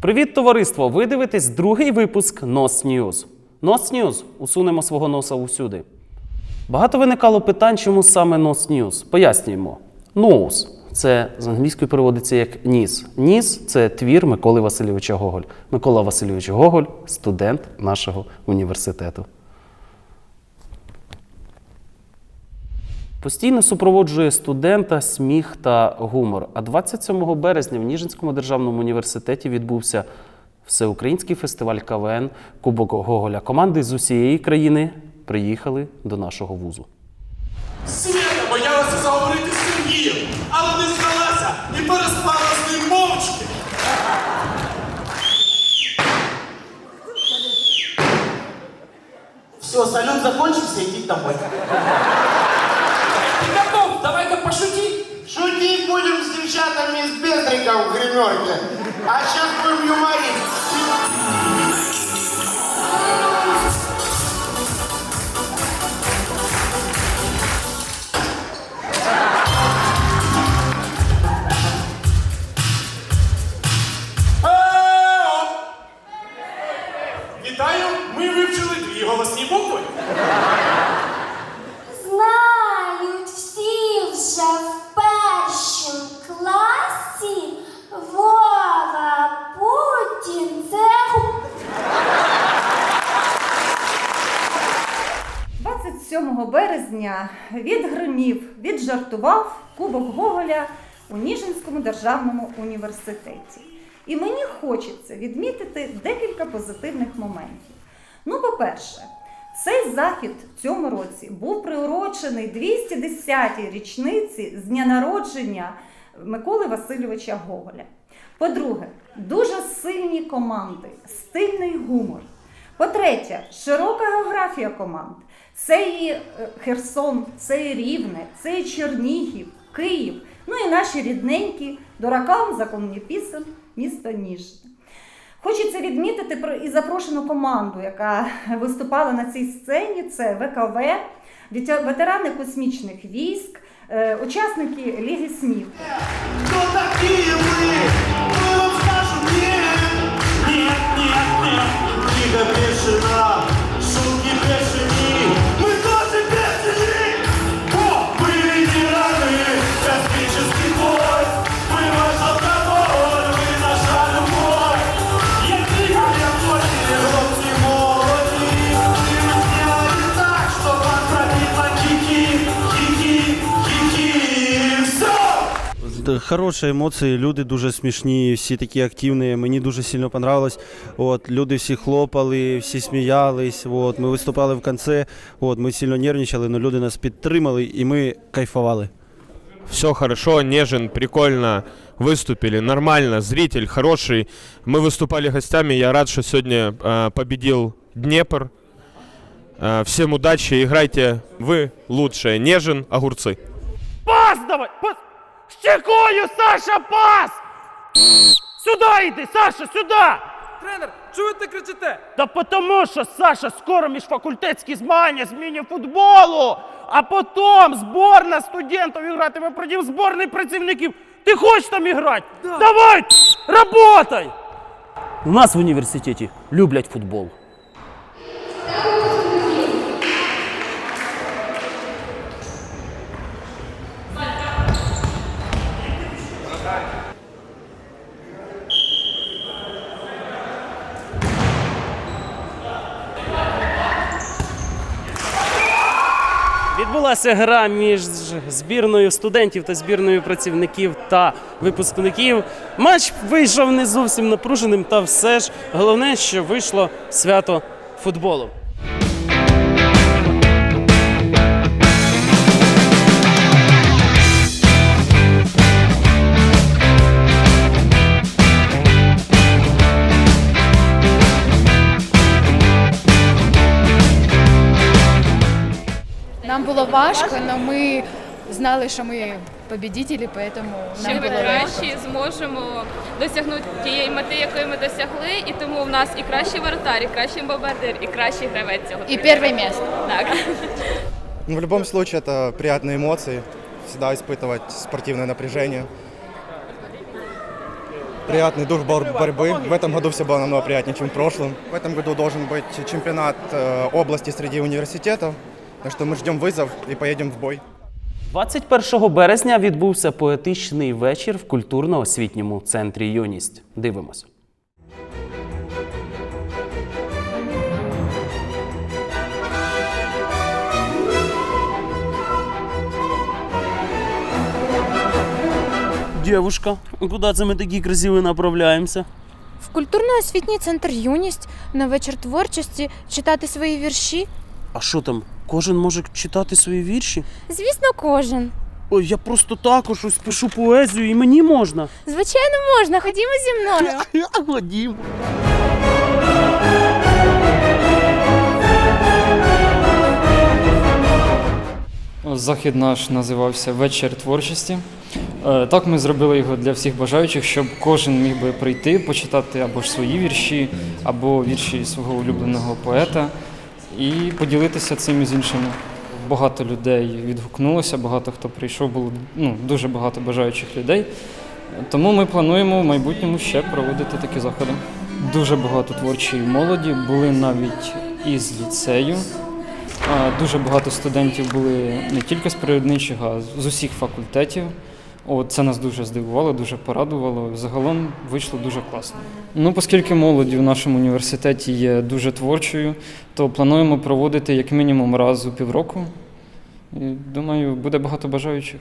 Привіт, товариство! Ви дивитесь другий випуск NOS News. NOS News. Усунемо свого носа усюди. Багато виникало питань, чому саме NOS News. Пояснюємо. Nose – це з англійської переводиться як ніс. Ніс це твір Миколи Васильовича Гоголь. Микола Васильович Гоголь студент нашого університету. Постійно супроводжує студента сміх та гумор. А 27 березня в Ніжинському державному університеті відбувся всеукраїнський фестиваль КВН Кубок Гоголя. Команди з усієї країни приїхали до нашого вузу. Свята боялася заговорити з Сергієм, але не здалася і переспала з ним мовчки. Все, салют закончился, идите домой. Яков, давай-ка. Шутить будем с девчатами из Бездрика в гримерке. А сейчас будем юморить. Березня відгримів, віджартував Кубок Гоголя у Ніжинському державному університеті. І мені хочеться відмітити декілька позитивних моментів. Ну, по-перше, цей захід в цьому році був приурочений 210-й річниці з дня народження Миколи Васильовича Гоголя. По-друге, дуже сильні команди, стильний гумор. По-третє, широка географія команд. Це і е, Херсон, це і Рівне, це і Чернігів, Київ, ну і наші рідненькі, дуракам законні пісен, місто Ніжне. Хочеться відмітити про і запрошену команду, яка виступала на цій сцені. Це ВКВ, ветерани космічних військ, е, учасники Ліги сміху. Кто такие вы? commissioner. Хороші емоції, люди дуже смішні, всі такі активні. Мені дуже сильно понравилось. От, люди всі хлопали, всі сміялись. От, ми виступали в кінці, от, ми сильно нервничали, але люди нас підтримали і ми кайфували. Все хорошо, Нежин, прикольно выступили, нормально, зритель хороший. Мы выступали гостями, я рад, что сегодня э, победил Днепр. Э, всем удачи, играйте вы лучшие. Нежин, огурцы. Пас давай! Пас! Щекою, Саша, пас! Сюди йди, Саша, сюди! Тренер, чого ви кричите? Та потому що, Саша, скоро міжфакультетські змагання з міні-футболу, а потім зборна студентів гратиме проти зборних працівників. Ти хочеш там іграти? Давай! Работай! У нас в університеті люблять футбол. Відбулася гра між збірною студентів та збірною працівників та випускників. Матч вийшов не зовсім напруженим, та все ж головне, що вийшло свято футболу. Нам було важко, але ми знали, що ми победителі, тому що нам ми було легко. кращі зможемо досягнути тієї мети, якої ми досягли, і тому в нас і кращий воротар, і кращий бомбардир, і кращий гравець цього. І турніру. перше місце. Так. Ну, в любом случае, это приятные эмоции. всегда испытывать спортивное напряжение. Приятный дух бор- борьбы. В этом году все было намного приятнее, чем в прошлом. В этом году должен быть чемпионат э, области среди университетов. Так что мы ждем вызов и поедем в бой. 21 березня відбувся поетичний вечір в культурно-освітньому центрі Юність. Дивимось. Девушка, куди це ми такі красиві направляємося? В культурно-освітній центр Юність на вечір творчості читати свої вірші. А що там? Кожен може читати свої вірші? Звісно, кожен. Ой, я просто також щось пишу поезію, і мені можна. Звичайно, можна. Ходімо зі мною. Ходім. Захід наш називався Вечір творчості. Е, Так ми зробили його для всіх бажаючих, щоб кожен міг би прийти, почитати або ж свої вірші, або вірші свого улюбленого поета і поділитися цим із іншими. Багато людей відгукнулося, багато хто прийшов, було ну, дуже багато бажаючих людей. Тому ми плануємо в майбутньому ще проводити такі заходи. Дуже багато творчої молоді, були навіть із ліцею. Дуже багато студентів були не тільки з природничих, а з усіх факультетів. От, це нас дуже здивувало, дуже порадувало. Загалом вийшло дуже класно. Ну, оскільки молоді в нашому університеті є дуже творчою, то плануємо проводити як мінімум раз у півроку. І думаю, буде багато бажаючих.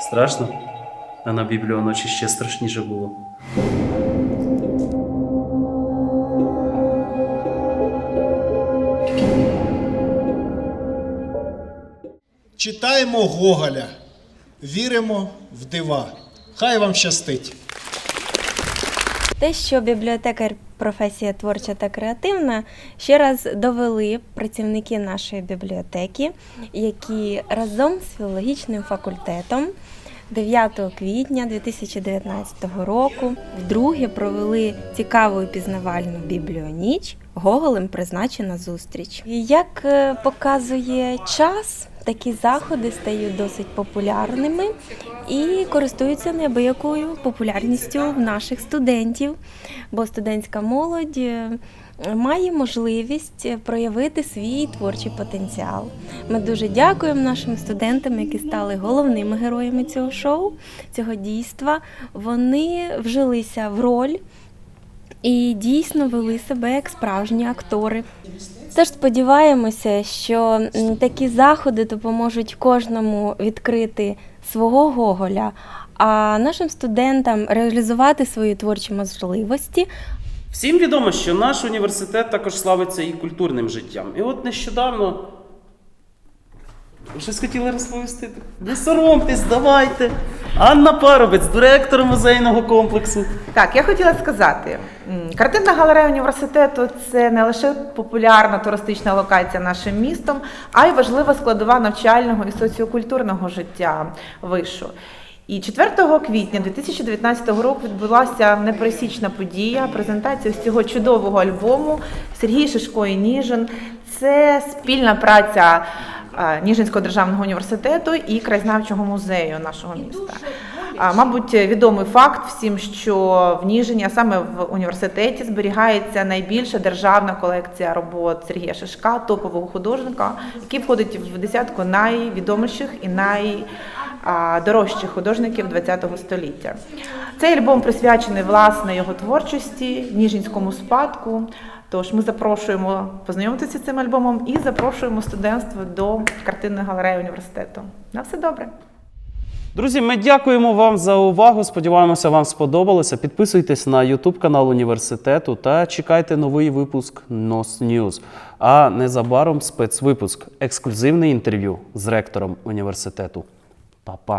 Страшно? А на бібліоночі ще страшніше було. Читаємо Гоголя, віримо в дива. Хай вам щастить. Те, що бібліотекар професія творча та креативна, ще раз довели працівники нашої бібліотеки, які разом з філологічним факультетом 9 квітня 2019 року вдруге провели цікаву і пізнавальну бібліоніч. Гоголем призначена зустріч. Як е, показує час, такі заходи стають досить популярними і користуються неабиякою популярністю в наших студентів, бо студентська молодь е, має можливість проявити свій творчий потенціал. Ми дуже дякуємо нашим студентам, які стали головними героями цього шоу, цього дійства. Вони вжилися в роль і дійсно вели себе як справжні актори. Тож сподіваємося, що такі заходи допоможуть кожному відкрити свого Гоголя, а нашим студентам реалізувати свої творчі можливості, Всім відомо, що наш університет також славиться і культурним життям. І от нещодавно. Щось хотіли розповісти? Не соромтесь, давайте. Анна Парубець, директор музейного комплексу. Так, я хотіла сказати, картинна галерея університету це не лише популярна туристична локація нашим містом, а й важлива складова навчального і соціокультурного життя вишу. І 4 квітня 2019 року відбулася непересічна подія, презентація ось цього чудового альбому Сергій Шишко і Ніжин. Це спільна праця Ніжинського державного університету і краєзнавчого музею нашого міста. Мабуть, відомий факт всім, що в Ніжині, а саме в університеті, зберігається найбільша державна колекція робот Сергія Шишка, топового художника, який входить в десятку найвідоміших і найдорожчих художників ХХ століття. Цей альбом присвячений власне його творчості, ніжинському спадку. Тож ми запрошуємо познайомитися з цим альбомом і запрошуємо студентство до картинної галереї університету. На все добре. Друзі, ми дякуємо вам за увагу. Сподіваємося, вам сподобалося. Підписуйтесь на YouTube канал університету та чекайте новий випуск NOS News. А незабаром спецвипуск, ексклюзивне інтерв'ю з ректором університету. Па-па!